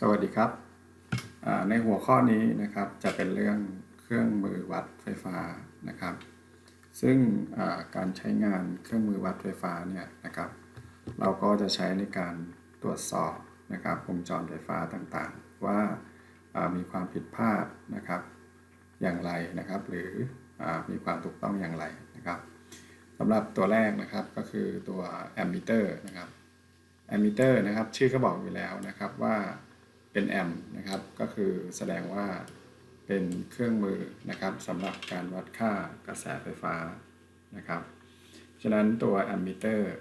สวัสดีครับ ในหัวข้อนี้นะครับจะเป็นเรื่องเครื่องมือวัดไฟฟ้านะครับ ซึ่งการใช้งานเครื่องมือวัดไฟฟ้าเนี่ยนะครับ เราก็จะใช้ในการตรวจสอบนะครับวงจรไฟฟ้าต่างๆ ว่ามีความผิดพลาดนะครับอย่างไรนะครับ หรืออมีความถูกต้องอย่างไรนะครับสำหรับตัวแรกนะครับก็คือตัวแอมมิเตอร์นะครับแอมมิเตอร์นะครับชื่อก็บอกอยู่แล้วนะครับว่า เป็นแอมนะครับ ก็คือแสดงว่าเป็นเครื่องมือนะครับสำหรับการวัดค่ากระแสไฟฟ้านะครับ ฉะนั้นตัวแอมมิเตอร์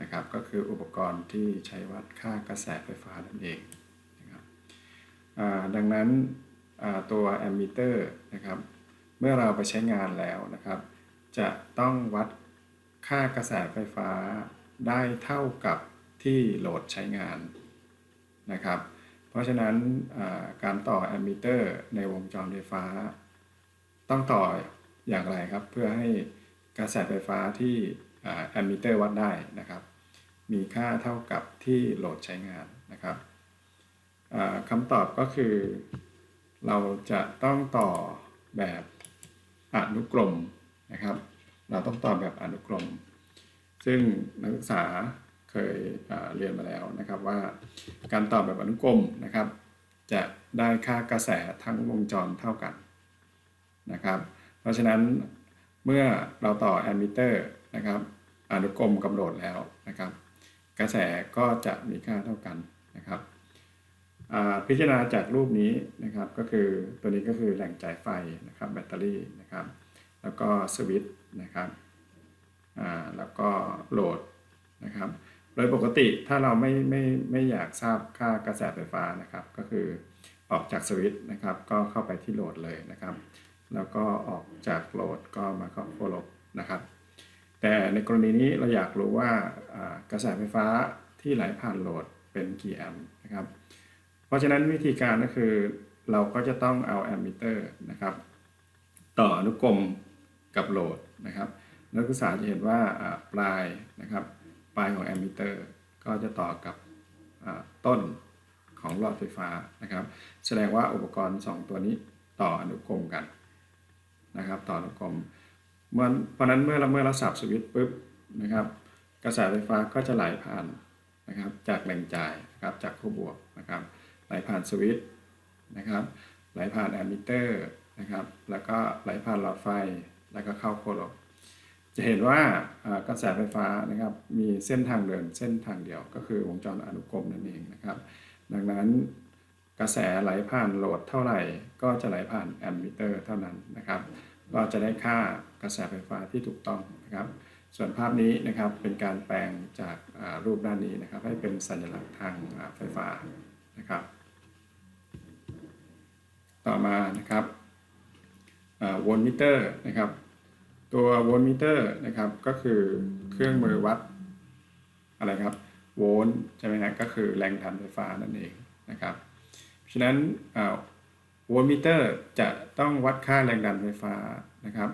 นะครับก็คืออุปกรณ์ที่ใช้วัดค่ากระแสไฟฟ้านั่นเองนะครับดังนั้นตัวแอมมิเตอร์นะครับเมื่อเราไปใช้งานแล้วนะครับ จะต้องวัดค่ากระแสไฟฟ้าได้เท่ากับที่โหลดใช้งานนะครับ เพราะฉะนั้นการต่อแอมมิเตอร์ในวงจรไฟฟ้า ต้องต่ออย่างไรครับ เพื่อให้กระแสไฟฟ้าที่แอมมิเตอร์วัดได้นะครับ มีค่าเท่ากับที่โหลดใช้งานนะครับคำตอบก็คือ เราจะต้องต่อแบบอนุกรมนะครับ เราต้องต่อแบบอนุกรม ซึ่งนักศึกษา เคยเรียนมาแล้วนะครับว่าการต่อแบบอนุกรมนะครับ จะได้ค่ากระแสทั้งวงจรเท่ากันนะครับ เพราะฉะนั้นเมื่อเราต่อแอมมิเตอร์นะครับอนุกรมกำหนดแล้วนะครับ กระแสก็จะมีค่าเท่ากันนะครับพิจารณาจากรูปนี้นะครับก็คือตัวนี้ก็คือแหล่งจ่ายไฟนะครับแบตเตอรี่นะครับ แล้วก็สวิตช์นะครับแล้วก็โหลดนะครับ โดยปกติถ้าเราไม่ไม่ไม่อยากทราบค่ากระแสไฟฟ้านะครับ ก็คือออกจากสวิตช์นะครับ ก็เข้าไปที่โหลดเลยนะครับ แล้วก็ออกจากโหลดก็มาเข้าโคลบนะครับ แต่ในกรณีนี้เราอยากรู้ว่ากระแสไฟฟ้าที่ไหลผ่านโหลดเป็นกี่แอมป์นะครับ เพราะฉะนั้นวิธีการก็คือเราก็จะต้องเอาแอมมิเตอร์นะครับ ต่ออนุกรมกับโหลดนะครับ นักศึกษาจะเห็นว่าปลายนะครับ ปลายของแอมมิเตอร์ก็จะต่อกับต้นของหลอดไฟฟ้านะครับ แสดงว่าอุปกรณ์ 2 ตัวนี้ต่ออนุกรมกันนะครับ ต่ออนุกรมเมื่อเพราะนั้นเมื่อเราเมื่อเราสับสวิตช์ปุ๊บนะครับ กระแสไฟฟ้าก็จะไหลผ่านนะครับ จากแหล่งจ่ายนะครับจากขั้วบวกนะครับ ไหลผ่านสวิตช์นะครับไหลผ่านแอมมิเตอร์นะครับ แล้วก็ไหลผ่านหลอดไฟแล้วก็เข้าโคโล จะเห็นว่ากระแสไฟฟ้านะครับมีเส้นทางเดินเส้นทางเดียวก็คือวงจรอนุกรมนั่นเองนะครับ ดังนั้นกระแสไหลผ่านโหลดเท่าไหร่ ก็จะไหลผ่านแอมมิเตอร์เท่านั้นนะครับก็จะได้ค่ากระแสไฟฟ้าที่ถูกต้องนะครับ ส่วนภาพนี้นะครับเป็นการแปลงจากรูปด้านนี้นะครับ ให้เป็นสัญลักษณ์ทางไฟฟ้านะครับ ต่อมานะครับโวลต์มิเตอร์นะครับ ตัวโวลต์มิเตอร์นะครับก็คือเครื่องมือวัดอะไรครับโวลต์ใช่ไหมฮะก็คือแรงดันไฟฟ้านั่นเองนะครับฉะนั้นโวลต์มิเตอร์จะต้องวัดค่าแรงดันไฟฟ้านะครับ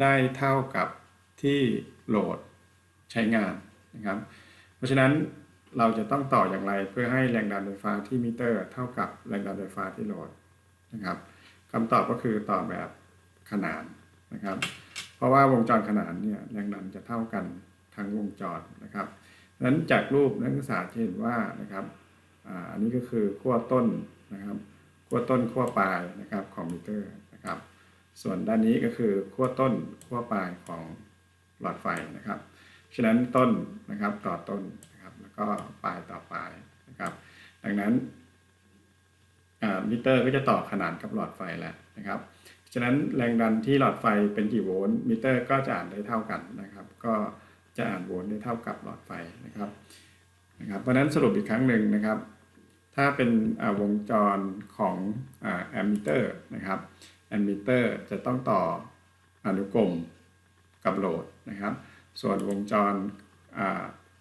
ได้เท่ากับที่โหลดใช้งานนะครับ เพราะฉะนั้นเราจะต้องต่ออย่างไรเพื่อให้แรงดันไฟฟ้าที่มิเตอร์ เท่ากับแรงดันไฟฟ้าที่โหลดนะครับคำตอบก็คือต่อแบบขนานนะครับ ราะว่าวงจรขนานเนี่ยแรงดันจะเท่ากันทั้งวงจรนะครับดังนั้นจากรูปนักศึกษาจะเห็นว่านะครับอ่าอันนี้ก็คือขั้วต้นนะครับขั้วต้นขั้วปลายนะครับของมิเตอร์นะครับ ส่วนด้านนี้ก็คือขั้วต้นขั้วปลายของหลอดไฟนะครับฉะนั้นต้นนะครับต่อต้นนะครับแล้วก็ปลายต่อปลายนะครับ ดังนั้นอ่ามิเตอร์ก็จะต่อขนานกับหลอดไฟแล้วนะครับ ฉะนั้นแรงดันที่หลอดไฟเป็นกี่โวลต์มิเตอร์ ก็จะอ่านได้เท่ากันนะครับ ก็จะอ่านโวลต์ได้เท่ากับหลอดไฟนะครับนะครับ เพราะนั้นสรุปอีกครั้งหนึ่งนะครับ ถ้าเป็นวงจรของแอมมิเตอร์นะครับแอมมิเตอร์จะต้องต่ออนุกรมกับโหลดนะครับ ส่วนวงจร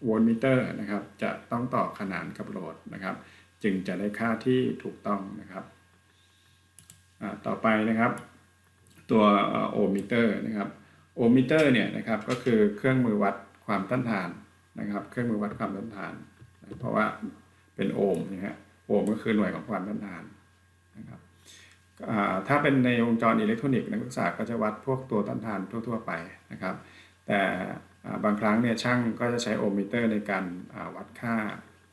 โวลต์มิเตอร์นะครับจะต้องต่อขนานกับโหลดนะครับ จึงจะได้ค่าที่ถูกต้องนะครับต่อไปนะครับ ตัวโอห์มมิเตอร์นะครับโอห์มมิเตอร์เนี่ยนะครับก็คือเครื่องมือวัดความต้านทานนะครับเครื่องมือวัดความต้านทานนะเพราะว่าเป็นโอห์มนะฮะโอห์มก็คือหน่วยของความต้านทานนะครับถ้าเป็นในวงจรอิเล็กทรอนิกส์นักศึกษาก็จะวัดพวกตัวต้านทานทั่ว ๆ ไปนะครับ แต่บางครั้งเนี่ยช่างก็จะใช้โอห์มมิเตอร์ในการวัดค่า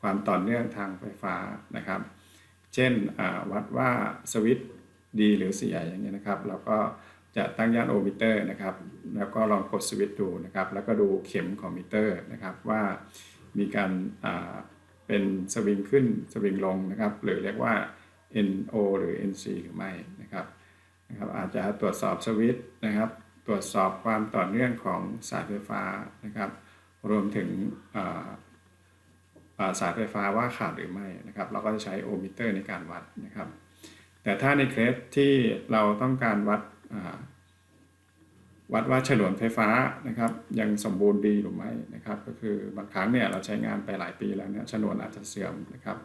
ความต่อเนื่องทางไฟฟ้านะครับ เช่นวัดว่าสวิตช์ดีหรือเสียอย่างเงี้ยนะครับเราก็ จะตั้งย่านโอมิเตอร์นะครับ แล้วก็ลองกดสวิตช์ดูนะครับ แล้วก็ดูเข็มของมิเตอร์นะครับว่ามีการเป็นสวิงขึ้นสวิงลงนะครับ หรือเรียกว่า NO หรือ NC หรือไม่นะครับนะครับ อาจจะตรวจสอบสวิตช์นะครับ ตรวจสอบความต่อเนื่องของสายไฟฟ้านะครับ รวมถึงสายไฟฟ้าว่าขาดหรือไม่นะครับ เราก็จะใช้โอห์มมิเตอร์ในการวัดนะครับ แต่ถ้าในเคสที่เราต้องการวัด วัดว่าฉนวนไฟฟ้านะครับยังสมบูรณ์ดีหรือไม่นะครับก็คือบางครั้งเนี่ยเราใช้งานไปหลายปีแล้วเนี่ยฉนวนอาจจะเสื่อมนะครับ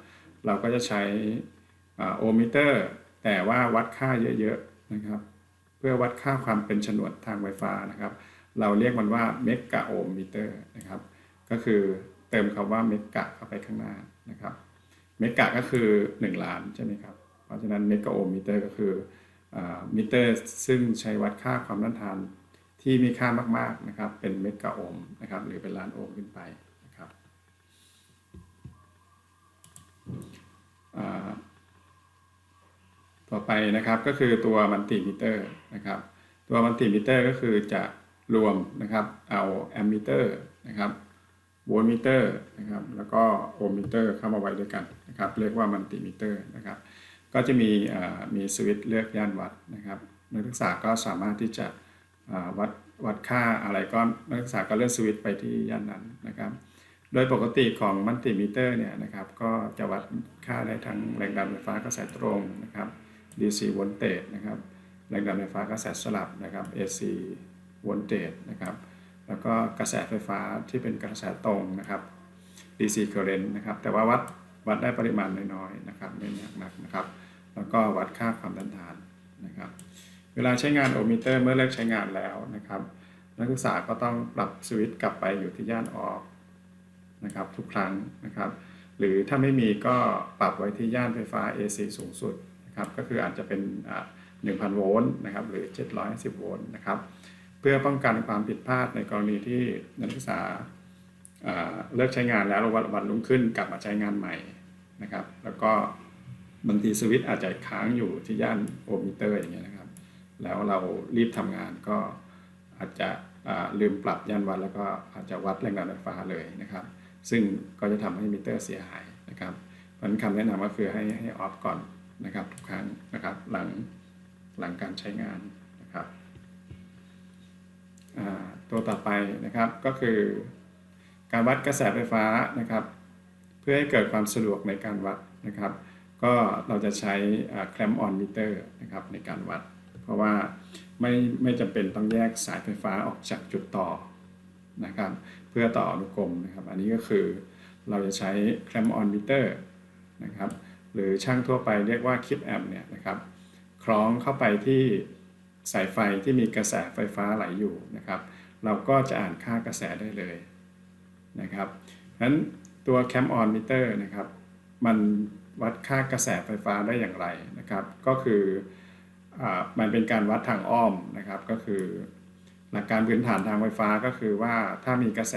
เราก็จะใช้อ่าโอมิเตอร์ แต่ว่าวัดค่าเยอะๆนะครับ เพื่อวัดค่าความเป็นฉนวนทางไฟฟ้านะครับ เราเรียกมันว่าเมกะโอห์มมิเตอร์นะครับก็คือเติมคำว่าเมกะเข้าไปข้างหน้านะครับเมกะก็คือ 1 ล้านใช่ไหมครับเพราะฉะนั้นเมกะโอห์มมิเตอร์ก็คือ มิเตอร์ ซึ่งใช้วัดค่าความต้านทานที่มีค่ามากๆนะครับ เป็นเมกะโอห์มนะครับ หรือเป็นล้านโอห์มขึ้นไปนะครับต่อไปนะครับก็คือตัวมัลติมิเตอร์นะครับ ตัวมัลติมิเตอร์ก็คือจะรวมนะครับเอาแอมมิเตอร์นะครับโวลต์มิเตอร์นะครับแล้วก็โอห์มมิเตอร์เข้ามาไว้ด้วยกันนะครับ เรียกว่ามัลติมิเตอร์นะครับ ก็จะมีมีสวิตช์เลือกย่านวัดนะครับนักศึกษาก็สามารถที่จะวัดวัดค่าอะไรก็นักศึกษาก็เลือกสวิตช์ไปที่ย่านนั้นนะครับ โดยปกติของมัลติมิเตอร์เนี่ยนะครับก็จะวัดค่าได้ทั้งแรงดันไฟฟ้ากระแสตรงนะครับ DC voltage นะครับแรงดันไฟฟ้ากระแสสลับนะครับ AC voltage นะครับแล้วก็กระแสไฟฟ้าที่เป็นกระแสตรงนะครับ DC current นะครับแต่ว่าวัดวัดได้ปริมาณน้อยๆนะครับไม่หนักนักนะครับ แล้วก็วัดค่าความต้านทานนะครับ เวลาใช้งานโอมิเตอร์เมื่อเลิกใช้งานแล้วนะครับ นักศึกษาก็ต้องปรับสวิตช์กลับไปอยู่ที่ย่านออฟนะครับทุกครั้งนะครับ หรือถ้าไม่มีก็ปรับไว้ที่ย่านไฟฟ้า AC สูงสุดนะครับก็คืออาจจะเป็น 1,000 โวลต์นะครับหรือ 750 โวลต์นะครับ เพื่อป้องกันความผิดพลาดในกรณีที่นักศึกษาอ่าเลิกใช้งานแล้ววันวันรุ่งขึ้นกลับมาใช้งานใหม่นะครับ แล้วก็ บางทีสวิตอาจจะค้างอยู่ที่ย่านโอมิเตอร์อย่างเงี้ยนะครับ แล้วเรารีบทำงานก็อาจจะลืมปรับย่านวัดแล้วก็อาจจะวัดแรงดันไฟฟ้าเลยนะครับ ซึ่งก็จะทำให้มิเตอร์เสียหายนะครับเพราะฉะนั้นคำแนะนำก็คือให้ให้ออฟก่อนนะครับทุกครั้งนะครับหลังหลังการใช้งานนะครับตัวต่อไปนะครับก็คือ การวัดกระแสไฟฟ้านะครับ เพื่อให้เกิดความสะดวกในการวัดนะครับ ก็เราจะใช้แคลมออนมิเตอร์นะครับในการวัด เพราะว่าไม่ไม่จำเป็นต้องแยกสายไฟฟ้าออกจากจุดต่อนะครับ เพื่อต่ออนุกรมนะครับ อันนี้ก็คือเราจะใช้แคลมออนมิเตอร์นะครับ หรือช่างทั่วไปเรียกว่าคลิปแอมเนี่ยนะครับ คล้องเข้าไปที่สายไฟที่มีกระแสไฟฟ้าไหลอยู่นะครับ เราก็จะอ่านค่ากระแสได้เลยนะครับนั้นตัวแคมออนมิเตอร์นะครับ มันวัดค่ากระแสไฟฟ้าได้อย่างไรนะครับ ก็คืออมันเป็นการวัดทางอ้อมนะครับ ก็คือ หลักการพื้นฐานทางไฟฟ้าก็คือว่าถ้ามีกระแส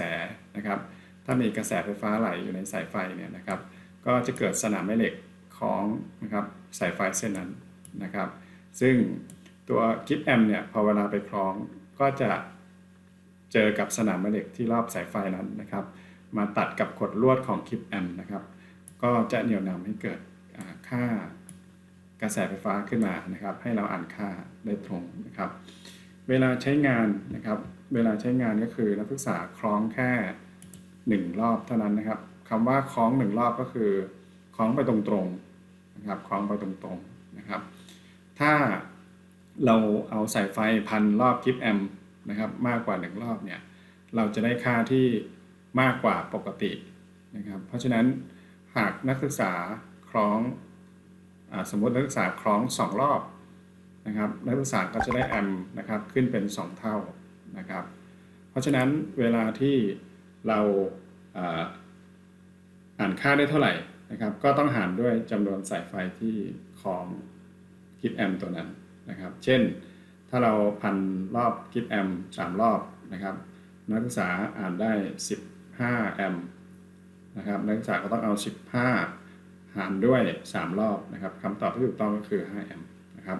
นะครับ ถ้ามีกระแสไฟฟ้าไหลอยู่ในสายไฟเนี่ยนะครับ ก็จะเกิดสนามแม่เหล็กของนะครับสายไฟเส้นนั้นนะครับ ซึ่งตัวกิฟแอมเนี่ยพอเวลาไปคล้องก็จะเจอกับสนามแม่เหล็กที่รอบสายไฟนั้นนะครับ มาตัดกับขดลวดของคลิปแอมนะครับ ก็จะเหนี่ยวนำให้เกิดค่ากระแสไฟฟ้าขึ้นมานะครับ ให้เราอ่านค่าได้ตรงนะครับ เวลาใช้งานนะครับ เวลาใช้งานก็คือนักศึกษาคล้องแค่หนึ่งรอบเท่านั้นนะครับคำว่าคล้องหนึ่งรอบก็คือคล้องไปตรงๆนะครับคล้องไปตรงๆนะครับ ถ้าเราเอาสายไฟพันรอบคลิปแอมนะครับมากกว่าหนึ่งรอบเนี่ยเราจะได้ค่าที่มากกว่าปกตินะครับ เพราะฉะนั้น หากนักศึกษาคล้องอสมมตินักศึกษาคล้องสองรอบนะครับนักศึกษาก็จะได้แอมนะครับขึ้นเป็น 2 เท่านะครับ เพราะฉะนั้นเวลาที่เราอ่านค่าได้เท่าไหร่นะครับ ก็ต้องหารด้วยจำนวนสายไฟที่คล้องกิฟแอมตัวนั้นนะครับ เช่นถ้าเราพันรอบกิฟแอมสามรอบนะครับ นักศึกษาอ่านได้ 15 แอม นะครับนักศึกษาก็ต้องเอา 15 หารด้วย 3 รอบนะครับคำตอบที่ถูกต้องก็คือ5แอมป์นะครับ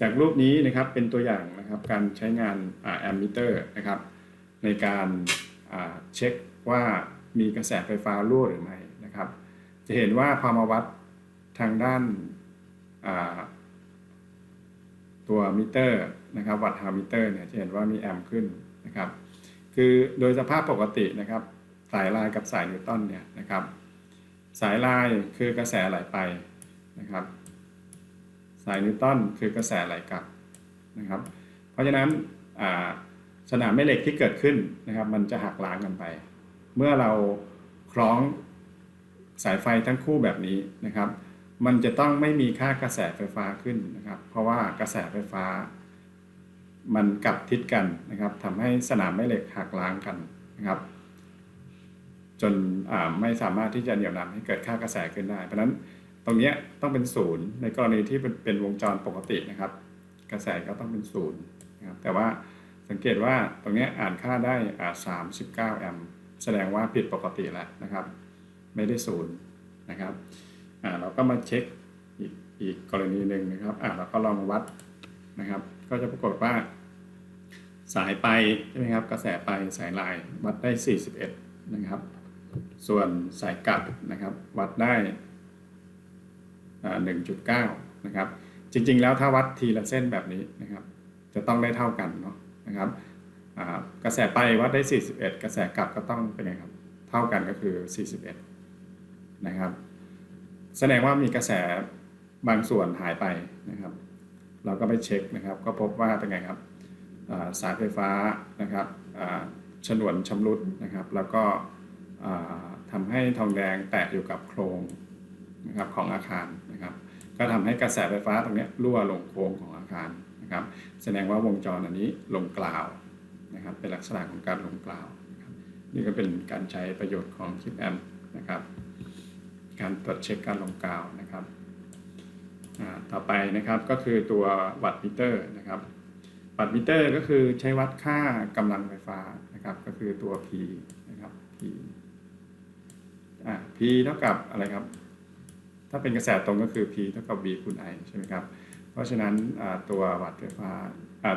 จากรูปนี้นะครับเป็นตัวอย่างนะครับการใช้งานแอมมิเตอร์นะครับในการเช็คว่ามีกระแสไฟฟ้ารั่วหรือไม่นะครับ จะเห็นว่าพอมาวัดทางด้านตัวมิเตอร์นะครับวัดฮามิเตอร์เนี่ยจะเห็นว่ามีแอมป์ขึ้นนะครับคือโดยสภาพปกตินะครับ สายลายกับสายนิวตันเนี่ยนะครับ สายลายคือกระแสไหลไปนะครับ สายนิวตันคือกระแสไหลกลับนะครับ เพราะฉะนั้นสนามแม่เหล็กที่เกิดขึ้นนะครับ มันจะหักล้างกันไป เมื่อเราคล้องสายไฟทั้งคู่แบบนี้นะครับ มันจะต้องไม่มีค่ากระแสไฟฟ้าขึ้นนะครับ เพราะว่ากระแสไฟฟ้า มันกลับทิศกันนะครับทำให้สนามแม่เหล็กหักล้างกันนะครับ จนไม่สามารถที่จะเหนี่ยวนำให้เกิดค่ากระแสขึ้นได้ เพราะฉะนั้นตรงนี้ต้องเป็นศูนย์ในกรณีที่เป็นวงจรปกตินะครับ กระแสก็ต้องเป็นศูนย์นะครับแต่ว่าสังเกตว่าตรงนี้อ่านค่าได้ 39 แอมป์แสดงว่าผิดปกติแล้วนะครับ ไม่ได้ศูนย์นะครับเราก็มาเช็คอีกอีกกรณีหนึ่งนะครับเราก็ลองวัดนะครับ ก็จะปรากฏว่า สายไปใช่ไหมครับกระแสไปสายลายวัดได้ 41 นะครับ ส่วนสายกับนะครับวัดได้อ่า1.9นะครับจริงๆแล้วถ้าวัดทีละเส้นแบบนี้นะครับ จะต้องได้เท่ากันเนาะนะครับกระแสไปวัดได้ 41 กระแสกลับก็ต้องเป็นไงครับเท่ากันก็คือ 41นะครับแสดงว่ามีกระแสบางส่วนหายไปนะครับ เราก็ไปเช็คนะครับ ก็พบว่าเป็นไงครับสายไฟฟ้านะครับฉนวนชำรุดนะครับ แล้วก็ อ่าทำให้ทองแดงแตะอยู่กับโครงนะครับของอาคารนะครับ ก็ทำให้กระแสไฟฟ้าตรงนี้รั่วลงโครงของอาคารนะครับ แสดงว่าวงจรอันนี้ลงกล่าวนะครับ เป็นลักษณะของการลงกล่าวนะครับนี่ก็เป็นการใช้ประโยชน์ของคลิปแอมนะครับ การตรวจเช็คการลงกล่าวนะครับต่อไปนะครับก็คือตัววัตต์มิเตอร์นะครับวัตต์มิเตอร์ก็คือใช้วัดค่ากำลังไฟฟ้านะครับ ก็คือตัว P นะครับ P อ่า P เท่ากับอะไรครับ ถ้าเป็นกระแสตรงก็คือ P เท่ากับ V คูณ I ใช่ไหมครับ เพราะฉะนั้นตัววัตต์ไฟฟ้า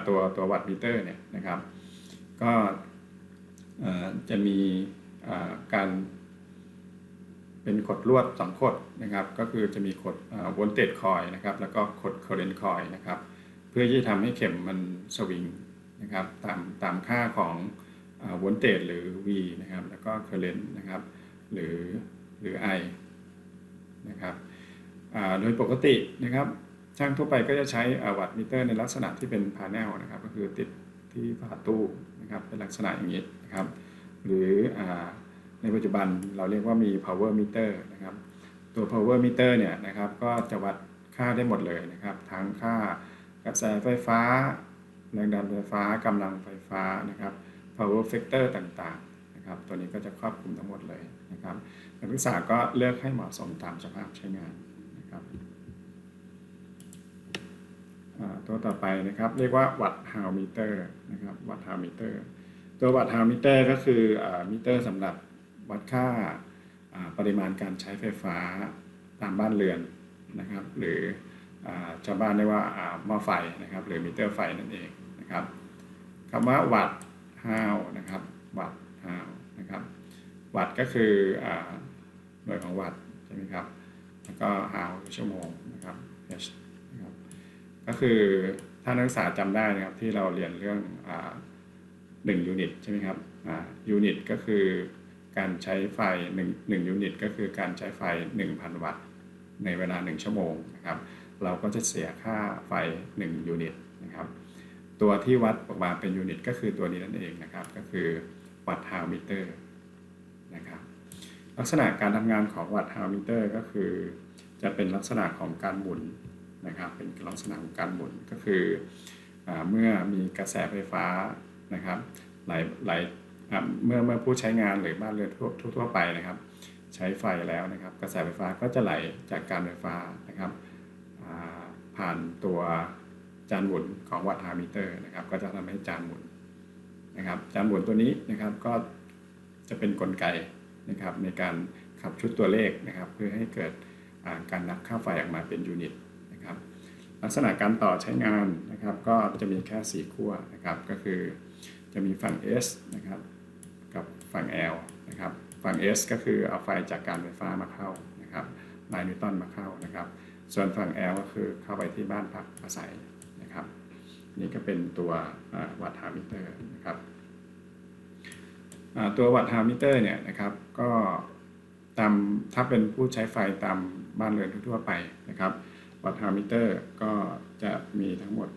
ตัวตัววัตต์มิเตอร์เนี่ยนะครับ ก็จะมีการเป็นขดลวดสองขดนะครับ ก็คือจะมีขดวอลเตจคอยนะครับ แล้วก็ขด current coil นะครับ เพื่อที่จะทำให้เข็มมันสวิงนะครับตามตามค่าของวอลเตจหรือ V นะครับ แล้วก็ current นะครับ หรือหรือ I นะครับโดยปกตินะครับช่างทั่วไปก็จะใช้วัตมิเตอร์ในลักษณะที่เป็นพาเนลนะครับ ก็คือติดที่ฝาตู้นะครับเป็นลักษณะอย่างนี้นะครับ หรืออในปัจจุบันเราเรียกว่ามี power meter นะครับตัว power meter เนี่ยนะครับก็จะวัดค่าได้หมดเลยนะครับ ทั้งค่ากระแสไฟฟ้า แรงดันไฟฟ้ากำลังไฟฟ้านะครับ power factor ต่างๆ นะครับ ตัวนี้ก็จะครอบคลุมทั้งหมดเลยนะครับนักศึกษาก็เลือกให้เหมาะสมตามสภาพใช้งานนะครับตัวต่อไปนะครับเรียกว่าวัตต์ฮาวมิเตอร์นะครับวัตต์ฮาวมิเตอร์ตัววัตต์ฮาวมิเตอร์ก็คือมิเตอร์สำหรับวัดค่าปริมาณการใช้ไฟฟ้าตามบ้านเรือนนะครับ หรือชาวบ้านเรียกว่าหม้อไฟนะครับ หรือมิเตอร์ไฟนั่นเองนะครับคำว่าวัตต์ฮาวนะครับวัตต์ นะครับ วัตก็คือหน่วยของวัตใช่ไหมครับ แล้วก็ฮาวชั่วโมงนะครับ H นะครับก็คือถ้านักศึกษาจำได้นะครับที่เราเรียนเรื่องหนึ่งยูนิตใช่ไหมครับยูนิตก็คือการใช้ไฟ1 1ยูนิตก็คือการใช้ไฟ 1,000 วัตต์ ในเวลา 1 ชั่วโมงนะครับ เราก็จะเสียค่าไฟ 1 ยูนิตนะครับ ตัวที่วัดออกมาเป็นยูนิตก็คือตัวนี้นั่นเองนะครับ ก็คือ วัตต์ฮาวมิเตอร์นะครับลักษณะการทำงานของวัตต์ฮาวมิเตอร์ก็คือ จะเป็นลักษณะของการหมุนนะครับเป็นลักษณะของการหมุนก็คืออเมื่อมีกระแสไฟฟ้านะครับไหลไหลเมื่อเมื่อผู้ใช้งานหรือบ้านเรือนทั่วทั่วไปนะครับ ใช้ไฟแล้วนะครับ กระแสไฟฟ้าก็จะไหลจากการไฟฟ้านะครับผ่านตัวจานหมุนของวัตต์ฮาร์มิเตอร์นะครับ ก็จะทำให้จานหมุน นะครับจานหมุนตัวนี้นะครับก็จะเป็นกลไกนะครับในการขับชุดตัวเลขนะครับ เพื่อให้เกิดการนับค่าไฟออกมาเป็นยูนิตนะครับลักษณะการต่อใช้งานนะครับก็จะมีแค่ 4 ขั้วนะครับก็คือจะมีฝั่ง S นะครับกับฝั่ง L นะครับฝั่ง S ก็คือเอาไฟจากการไฟฟ้ามาเข้านะครับลายนิวตันมาเข้านะครับ ส่วนฝั่ง L ก็คือเข้าไปที่บ้านพักอาศัย นี่ก็เป็นตัววัตต์ฮาร์มิเตอร์นะครับตัววัตต์ฮาร์มิเตอร์เนี่ยนะครับก็ตามถ้าเป็นผู้ใช้ไฟตามบ้านเรือนทั่วไปนะครับวัตต์ฮาร์มิเตอร์ก็จะมีทั้งหมด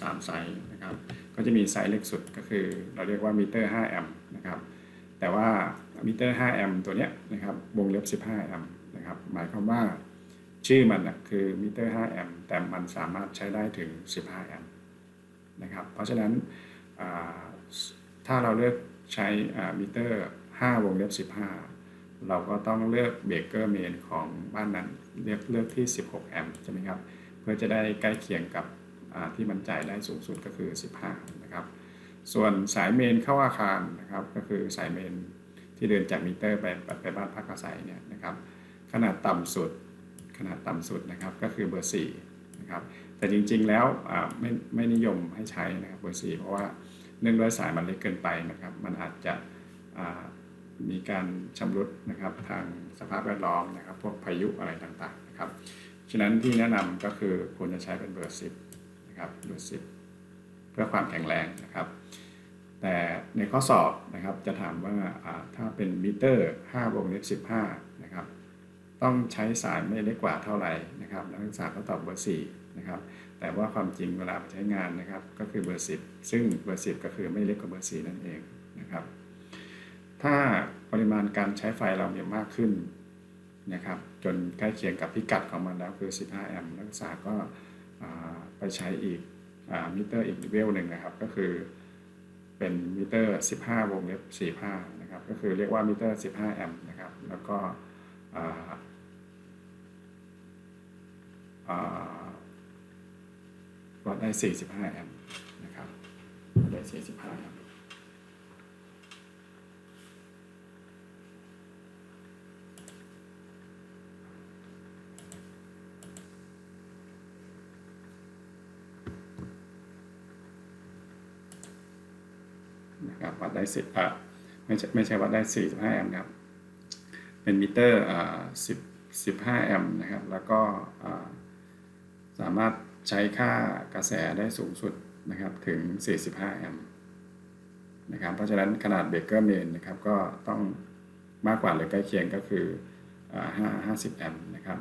สามไซส์นะครับก็จะมีไซส์เล็กสุดก็คือเราเรียกว่ามิเตอร์5แอมป์นะครับแต่ว่ามิเตอร์5แอมป์ตัวเนี้ยนะครับวงเล็บ15แอมป์นะครับหมายความว่าชื่อมันนะคือมิเตอร์5แอมป์แต่มันสามารถใช้ได้ถึง 15แอมป์ นะครับ เพราะฉะนั้นถ้าเราเลือกใช้มิเตอร์ 5 วงเล็บ 15 เราก็ต้องเลือกเบรกเกอร์เมนของบ้านนั้นเลือกเลือกที่ 16 แอมป์ใช่ไหมครับ เพื่อจะได้ใกล้เคียงกับที่มันจ่ายได้สูงสุดก็คือ 15 นะครับ ส่วนสายเมนเข้าอาคารนะครับก็คือสายเมนที่เดินจากมิเตอร์ไปไปบ้านพักอาศัยเนี่ยนะครับ ขนาดต่ำสุดขนาดต่ำสุดนะครับก็คือเบอร์4นะครับ แต่จริงๆแล้วไม่ไม่นิยมให้ใช้นะครับเบอร์4เพราะว่าเนื่องด้วยสายมันเล็กเกินไปนะครับ มันอาจจะมีการชำรุดนะครับทางสภาพแวดล้อมนะครับ พวกพายุอะไรต่างๆนะครับ ฉะนั้นที่แนะนำก็คือควรจะใช้เป็นเบอร์10นะครับเบอร์10เพื่อความแข็งแรงนะครับ แต่ในข้อสอบนะครับจะถามว่าอ่าถ้าเป็นมิเตอร์5วงเล็บ15นะครับต้องใช้สายไม่เล็กกว่าเท่าไหร่นะครับนักศึกษาก็ตอบเบอร์4 นะครับ แต่ว่าความจริงเวลาไปใช้งานนะครับ ก็คือเบอร์ 10 ซึ่งเบอร์ 10 ก็คือไม่เล็กกว่าเบอร์ 4 นั่นเองนะครับ ถ้าปริมาณการใช้ไฟเรามีมากขึ้นนะครับ จนใกล้เคียงกับพิกัดของมันแล้วคือ 15 แอมป์นักศึกษาก็ไปใช้อีกอมิเตอร์อีกเลเวลหนึ่งนะครับ ก็คือเป็นมิเตอร์ 15 วงเล็บ 45 นะครับ ก็คือเรียกว่ามิเตอร์ 15 แอมป์นะครับ แล้วก็ ได้ 45 แอมป์นะครับ ได้ 45 แอมป์นะครับวัดได้สิบอะไม่ใช่ไม่ใช่วัดได้45แอมป์ครับ เป็นมิเตอร์อ่า10 15แอมป์นะครับ แล้วก็อ่าสามารถ ใช้ค่ากระแสได้สูงสุดนะครับถึง 45 แอมป์นะครับเพราะฉะนั้นขนาดเบรกเกอร์เมนนะครับก็ต้องมากกว่าหรือใกล้เคียงก็คือ 5 50 แอมป์นะครับ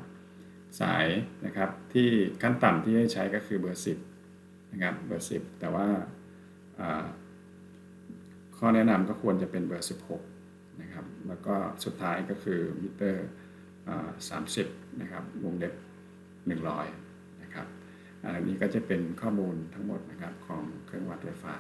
สายนะครับที่ขั้นต่ำที่ให้ใช้ก็คือเบอร์ 10นะครับเบอร์ 10 แต่ว่าข้อแนะนำก็ควรจะเป็นเบอร์ 16นะครับแล้วก็สุดท้ายก็คือมิเตอร์อ30นะครับวงเล็บ100 อันนี้ก็จะเป็นข้อมูลทั้งหมดนะครับของเครื่องวัดไฟฟ้า